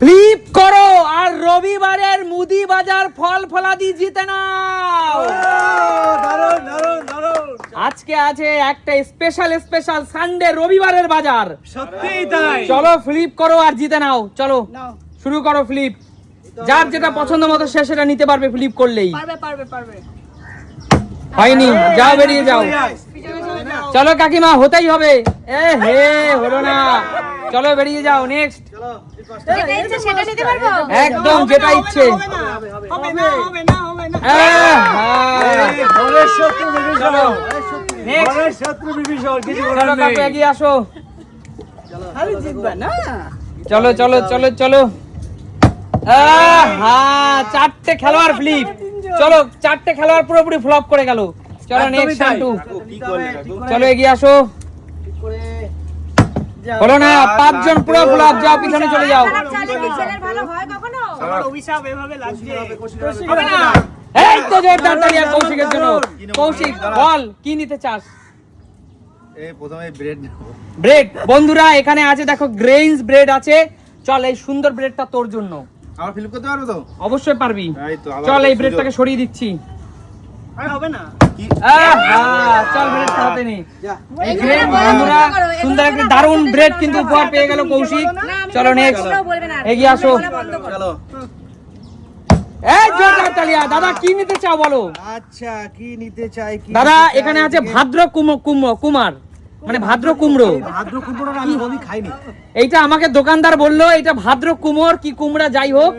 Flip করো আর রবিবারের মুদি বাজার ফল ফলাদি জিতে নাও। আজকে আছে একটা স্পেশাল স্পেশাল সানডে রবিবারের বাজার। সত্যিই তাই। চলো ফ্লিপ করো আর জিতে নাও। চলো শুরু করো ফ্লিপ যার যেটা পছন্দ মতো সে সেটা নিতে পারবে ফ্লিপ করলেই। পারবে পারবে পারবে। হয়নি যাও বেরিয়ে যাও। চলো কাকিমা হতেই হবে। এ হে হলো না। চলো বেরিয়ে যাও নেক্সট একদম যেটা ইচ্ছে। চলো চলো চলো চলো চারটে খেলোয়াড় ফ্লিপ চলো চারটে খেলোয়াড় পুরোপুরি ফ্লপ করে গেল। চলো নেক্সট। শান্টু চলো এগিয়ে আসো। হলো না পাঁচজন পুরো ফ্লপ যাও পিছনে চলে যাও। হয়। এই তো জোরদার কৌশিকের জন্য। কৌশিক বল কি নিতে চাস? ব্রেড। বন্ধুরা এখানে আছে দেখো গ্রেইনস ব্রেড আছে। চল এই সুন্দর ব্রেডটা তোর জন্য। আমার ফিল করতে পারব তো? অবশ্যই পারবি। চল এই। ব্রেডটাকে সরিয়ে দিচ্ছি। হবে না। কি? আহা, চল ব্রেডটা হাতে নে এই ব্রেড সুন্দর একটা দারুণ ব্রেড কিন্তু উপহার পেয়ে গেল কৌশিক। চলো নেক্সট এগিয়ে আসো। চলো। তালিয়া দাদা কি নিতে চাও বলো? আচ্ছা কি নিতে চাই দাদা এখানে আছে ভাদ্র কুম- কুম- কুমার। মানে ভাদ্র কুমড়ো। ভাদ্র কুমড়োটা আমি কোনোদিন খাইনি। এইটা আমাকে দোকানদার বলল এটা ভাদ্র কুমোর কি কুমড়া যাই হোক।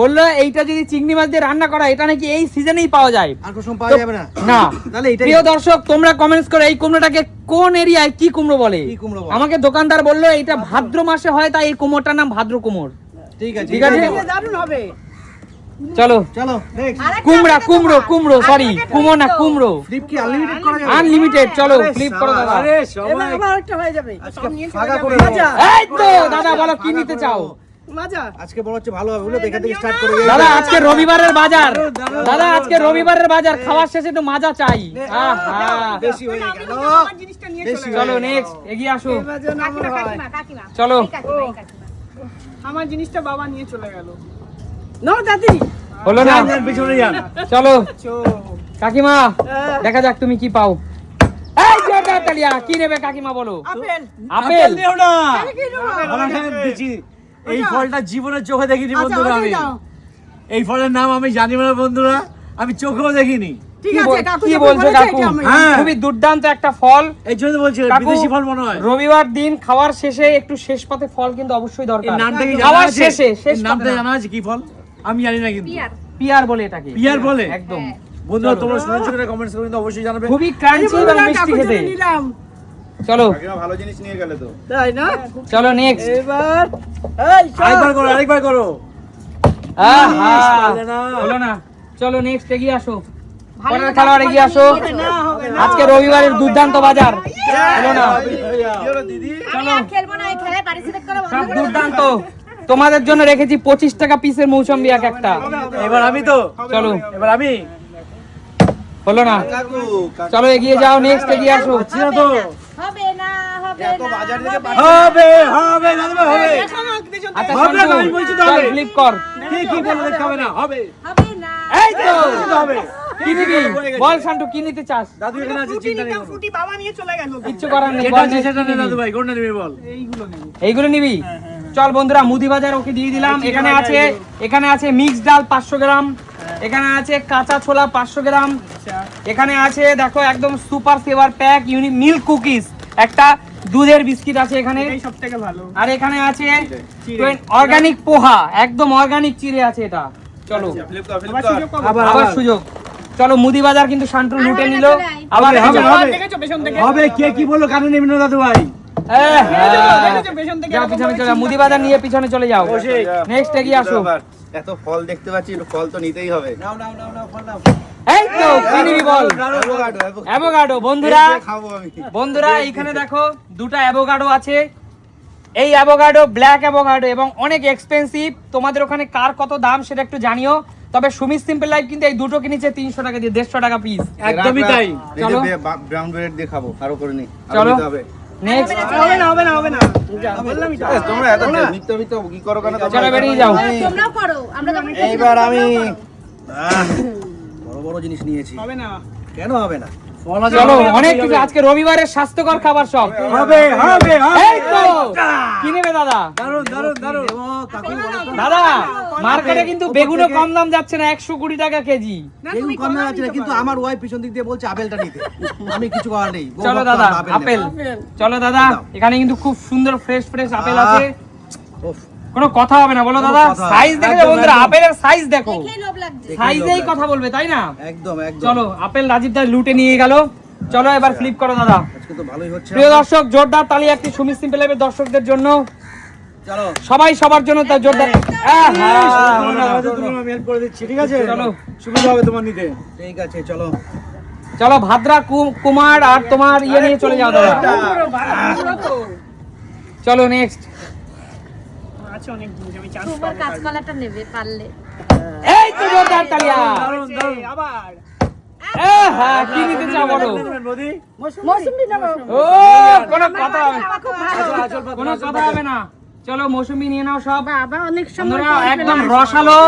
বলল এইটা যদি চিংড়ি মাছ দিয়ে রান্না করা এটা নাকি এই সিজনেই পাওয়া যায়। আর কোনো পাওয়া যাবে না। না। তাহলে এটাই প্রিয় দর্শক তোমরা কমেন্টস করো এই কুমড়োটাকে কোন এরিয়ায় কি কুমড়ো বলে? কি কুমড়ো বলে? আমাকে দোকানদার বলল এটা ভাদ্র মাসে হয় তাই এই কুমোরটার নাম ভাদ্র কুমোর। ঠিক আছে ঠিক আছে? দারুণ হবে। চলো। চলো কুমড়া কুমড়ো কুমড়ো সরি কুমড়ো না কুমড়ো। ফ্লিপ কি আনলিমিটেড করা যাবে? আনলিমিটেড চলো ফ্লিপ করো দাদা। আরে সবাই। একটা হয়ে যাবে। আজকে করে এই তো দাদা বলো কি নিতে চাও? আজকে বড় হচ্ছে ভালো হবে এখান থেকে স্টার্ট করে দাদা আজকে রবিবারের বাজার। দাদা আজকে রবিবারের বাজার খাওয়ার শেষে তো মাজা চাই। বেশি হয়ে গেল। জিনিসটা নিয়ে বেশি চলো নেক্সট এগিয়ে আসো। কাকিমা কাকিমা কাকিমা। চলো। এই কাকিমা, এই কাকিমা। আমার জিনিসটা বাবা নিয়ে চলে গেল। নাও দাদি। হলো না? পিছনে যান। চলো। কাকিমা দেখা যাক তুমি কি পাও। এই জোরদার তালিয়া কি নেবে কাকিমা বলো? আপেল। আপেল? নিও না। আমার এখানে দিচ্ছি। এই ফলটা জীবনের চোখে দেখিনি আচ্ছা বন্ধুরা আমি। এই ফলের নাম আমি জানি না বন্ধুরা। আমি চোখেও দেখিনি। ঠিক কি আছে বল- কাকু কি যখন বলছো কাকু? এটা আমি- হ্যাঁ। খুবই দুর্দান্ত একটা ফল। এই জন্য বলছি বিদেশি ফল মনে হয়। রবিবার দিন খাওয়ার শেষে একটু শেষ পাতে ফল কিন্তু অবশ্যই দরকার। নামটা খাওয়ার শেষে শেষ নামটা জানা আছে কি ফল? আমি জানি না কিন্তু। পিয়ার। বলে এটাকে। পিয়ার বলে? একদম। বন্ধুরা তোমরা শুনেছো কিনা? কমেন্টস করে কিন্তু অবশ্যই জানাবে। খুবই ক্রাঞ্চি এবং মিষ্টি খেতে। নিলাম। চলো। ভালো জিনিস নিয়ে গেলে তো। তাই না? চলো নেক্সট এবার এই। আরেকবার করো আরেকবার করো। আহা হলো না। চলো নেক্সট এগিয়ে আসো। পরের খেলোয়াড় এগিয়ে আজকে রবিবারের দুর্দান্ত বাজার। হলো না। দিদি আমি খেলব না এই খেলায় পার্টিসিপেট করা বন্ধ সব করে দুর্দান্ত। তোমাদের জন্য রেখেছি পঁচিশ টাকা পিসের মৌসম্বি এক একটা। এবার আমি তো। চলো। এবার আমি। হলো না। চলো এগিয়ে যাও নেক্সট এগিয়ে আসো। ছিল তো। হবে না হবে এত না বাজার থেকে হবে হবে হবে দাদু ভাই, হবে আচ্ছা তো হবে। ফ্লিপ কর। কি কি বলে দেখতে হবে না হবে। হবে না। এই তো হবে। কি নিবি বল শান্টু কি নিতে চাস? দাদু এখানে আছে চিন্তা নেই ফুটি বাবা নিয়ে চলে গেল। কিচ্ছু করার নেই যেটা বল সেটা নে দাদু ভাই কোনটা নিবি বল। এইগুলো নেব। এইগুলো নিবি? চল বন্ধুরা মুদি বাজার ওকে দিয়ে দিলাম। এখানে আছে এখানে আছে মিক্স ডাল পাঁচশো গ্রাম এখানে আছে কাঁচা ছোলা পাঁচশো গ্রাম এখানে আছে দেখো একদম super favour pack uni milk cookies একটা দুধের বিস্কিট আছে এখানে। এই সব থেকে ভালো। আর এখানে আছে অর্গানিক পোহা একদম অর্গানিক চিড়ে আছে এটা। চলো। ফ্লিপ আবার সুযোগ চলো মুদি বাজার কিন্তু শান্টু লুটে নিল। আবার হবে, কে কি বলল কানে নেবি দাদু ভাই হ্যাঁ। যাও মুদি বাজার নিয়ে পিছনে চলে যাও। নেক্সট এগিয়ে আসো। এত ফল দেখতে পাচ্ছি ফল তো নিতেই হবে। নাও নাও নাও নাও ফল নাও। এই তো কি বল। অ্যাভোকাডো অ্যাভোকাডো অ্যাভোকাডো বন্ধুরা বন্ধুরা এইখানে দেখো দুটো অ্যাভোকাডো আছে। এই অ্যাভোকাডো ব্ল্যাক অ্যাভোকাডো এবং অনেক এক্সপেন্সিভ তোমাদের ওখানে কার কত দাম সেটা একটু জানিও। তবে সুমিত সিম্পল লাইফ কিন্তু এই দুটো কিনেছে তিনশো টাকা দিয়ে দেড়শো টাকা পিস একদমই তাই। চলো। ব্রাউন ব্রেড দিয়ে খাব আরও করে নি চলো নেক্সট হবে না হবে না হবে না বললামই তো। তোমরা এত মিথ্যে মিথ্যে কি করো কেন? চলো বেরিয়ে যাও। তোমরাও করো আমরা যখন এইবার আমি বড় বড় জিনিস নিয়েছি। হবে না। কেন হবে না? চলো অনেক কিছু আজকে রবিবারের স্বাস্থ্যকর খাবার সব। হবে হবে এই তো কি নেবে দাদা? দারুণ দারুণ দারুণ। দাদা মার্কেটে কিন্তু বেগুনও কম দাম যাচ্ছে না একশো কুড়ি টাকা কেজি। বেগুন কম দামে না, কিন্তু আমার ওয়াইফ পিছন দিক দিয়ে বলছে আপেলটা নিতে। আমি কিছু করার নেই। চলো দাদা আপেল চলো দাদা এখানে কিন্তু খুব সুন্দর ফ্রেশ ফ্রেশ আপেল আছে। কোনো কথা হবে না বলো দাদা। সাইজ দেখে বন্ধুরা আপেলের সাইজ দেখো। সাইজেই কথা বলবে তাই না? একদম একদম। চলো আপেল রাজীব দা লুটে নিয়ে গেল। চলো এবার ফ্লিপ করো দাদা। আজকে তো ভালোই হচ্ছে। প্রিয় দর্শক জোরদার তালি একটি সুমিত সিম্পল লাইভের দর্শকদের জন্য। চলো। সবাই সবার জন্য তার জোরদার আহা, আমি হেল্প করে দিচ্ছি ঠিক আছে? চলো। সুবিধা হবে তোমার নিতে। ঠিক আছে চলো। চলো ভাদ্রা কুমার আর তোমার ইয়ে নিয়ে চলে যাও দাদা। চলো নেক্সট আছে অনেক জিনিস আমি চান্স তোমার কাঁচকলাটা নেবে পারলে। এই তো জোরদার তালিয়া দারুণ দারুণ আবার। আহা, কি নিতে চাও বলো? মোদি মৌসুমি নেব ও কোনো কথা হবে আমার খুব ভালো। কোনো কথা হবে না। চলো মৌসুমি নিয়ে নাও সব। অনেক একদম রসালো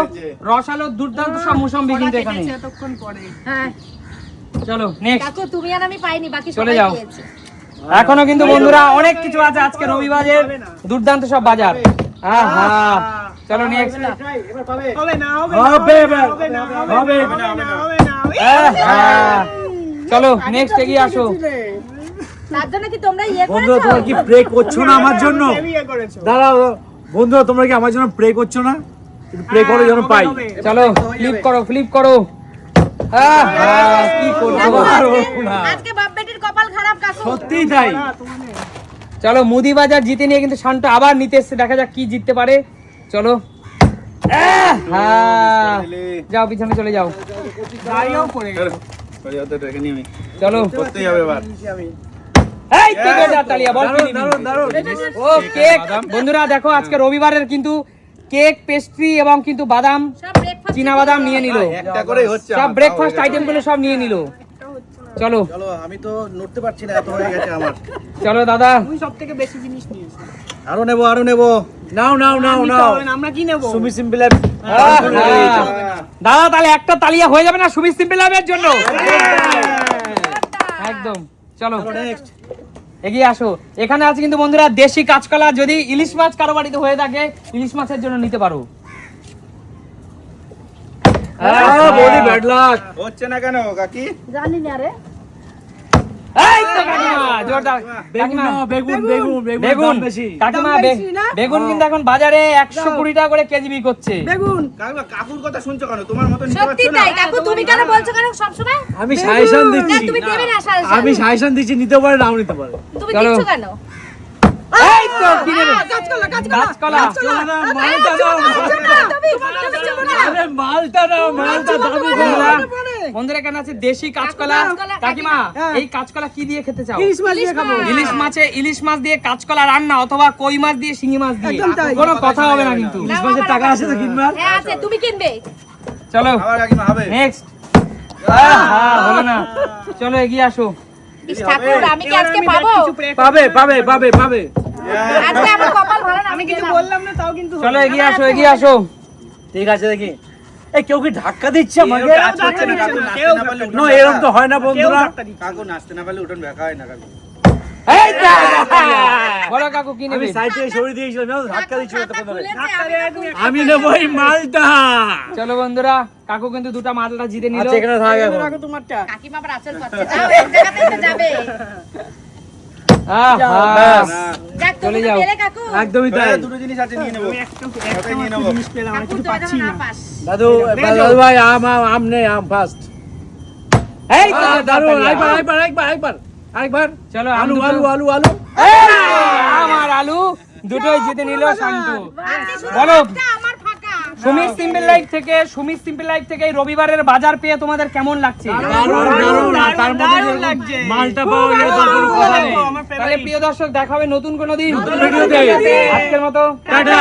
রসালো দুর্দান্ত সব মৌসুমি কিন্তু এখানে। হ্যাঁ। চলো নেক্সট তুমি আর আমি পাইনি বাকি চলে যাও। এখনও কিন্তু বন্ধুরা অনেক কিছু আছে আজকে রবিবারের দুর্দান্ত সব বাজার। আহা। চলো নেক্সট এবার পাবে। হবে না হবে হবে না হবে না হবে। না হবে না চলো নেক্সট এগিয়ে আসো। তার জন্য কি তোমরা ইয়ে বন্ধুরা তোমরা কি প্রে করছ না আমার জন্য? দাঁড়াও তোমরা কি আমার জন্য প্রে করছ না? প্রে করো যেন পাই। চলো ফ্লিপ করো ফ্লিপ করো। আহা, কি করব আজকে বাপ বেটির কপাল খারাপ কাকু। সত্যিই তাই। চলো মুদি বাজার জিতে নিয়ে কিন্তু শান্ত আবার নিতে এসছে দেখা যাক কি জিততে পারে। চলো। আহা, যাও পিছনে চলে যাও। দাঁড়িয়েও পড়ে গেল। সরি, রেখে নিই চলো করতেই হবে এবার এই তো জোরদার তালিয়া বল দারুণ দারুণ দারুণ বন্ধুরা দেখো আজকে রবিবারের কিন্তু কেক পেস্ট্রি এবং কিন্তু বাদাম সব চীনা বাদাম নিয়ে নিল। একটা করেই হচ্ছে সব ব্রেকফাস্ট আইটেমগুলো সব নিয়ে নিল। চলো। চলো আমি তো নড়তে পারছি না এত হয়ে গেছে আমার। চলো দাদা। তুমি সব থেকে বেশি জিনিস নিয়েছো। আরও নেব আরও নেব। নাও নাও নাও নাও। আমরা কি নেব? সুমি সিম্পল দাদা তাহলে একটা তালিয়া হয়ে যাবে না সুমিত সিম্পল লাভের জন্য একদম। চলো। নেক্সট এগিয়ে আসো। এখানে আছে কিন্তু বন্ধুরা দেশি কাঁচকলা। যদি ইলিশ মাছ কারও বাড়িতে হয়ে থাকে ইলিশ মাছের জন্য নিতে পারো। ব্যাড লাক হচ্ছে না কেন কাকি? জানি না রে। বেগুন বে- কিন্তু এখন বাজারে একশো কুড়ি টাকা করে কেজি বিক্রি করছে। বেগুন। কাকুর কথা শুনছো কেন? তোমার মতো তুমি কেন বলছো কেন সব আমি সাজেশন দিচ্ছি। তুমি দেবে না সাজেশন। আমি সাজেশন দিচ্ছি নিতে পারে নাও নিতে পারে। তুমি দিচ্ছ কেন? এই তো কি নেবে কাঁচকলা কাঁচকলা মালটা দাও। তুমি তুমি চলো না আরে মালটা দাও মালটা দামি বন্ধুরা বন্ধুরা এখানে আছে দেশি কাঁচকলা কাঁচকলা, কাকিমা এই কাঁচকলা কি দিয়ে খেতে চাও? ইলিশ মাছ দিয়ে খাব। ইলিশ মাছে ইলিশ মাছ দিয়ে কাঁচকলা রান্না অথবা কই মাছ দিয়ে শিঙি মাছ দিয়ে কোনো কথা হবে না কিন্তু। ইলিশ মাছের টাকা আছে তো কিনবার? হ্যাঁ আছে তুমি কিনবে। চলো। আবার কাকিমা হবে। নেক্সট হলো না। চলো এগিয়ে আসো। পাবে? পাবে পাবে পাবে। আজকে আমার কপাল ভালো না আমি কিছু গেলাম। বললাম না তাও কিন্তু চলো এগিয়ে আসো এগিয়ে আসো। ঠিক আছে দেখি। এই কেউ কি ধাক্কা দিচ্ছে আমাকে? কেউ কাজ করছে না, কাকু নাচতে কেউ না পারলে উঠোন না। বেঁকা। এরকম তো হয় না বন্ধুরা। কাকু নাচতে না পারলে উঠোন বেঁকা হয় না কাকু। এই তো! বলো কাকু কি আমি নেবে? মালটা। চলো বন্ধুরা কাকু কিন্তু দুটা মালটা জিতে নিল। আচ্ছা তোমারটা। কাকিমা আবার যাবে। যাক চলে যাও। একদমই তাই। হ্যাঁ, দুটো জিনিস আছে নিয়ে নেব। আমি একটা ওটাই একটা নিয়ে মাত্র নেব। জিনিস পেলাম কিছু পাচ্ছি না না। দাদু দাদু ভাই আম আম আম নে আম ফার্স্ট এই দারুণ তাড়াতাড়ি আরেকবার আও। আরেকবার আরেকবার আরেকবার। আরেকবার। চলো আলু আলু আলু আলু এই! আমার আলু দুটোই জিতে নিল শান্তু। বলো। সুমিত সিম্পল লাইফ থেকে সুমিত সিম্পল লাইফ থেকে রবিবারের বাজার পেয়ে তোমাদের কেমন লাগছে। মালটা পাওয়া গেল তাহলে প্রিয় দর্শক দেখাবে নতুন কোনো দিন। আজকের মতো টাটা।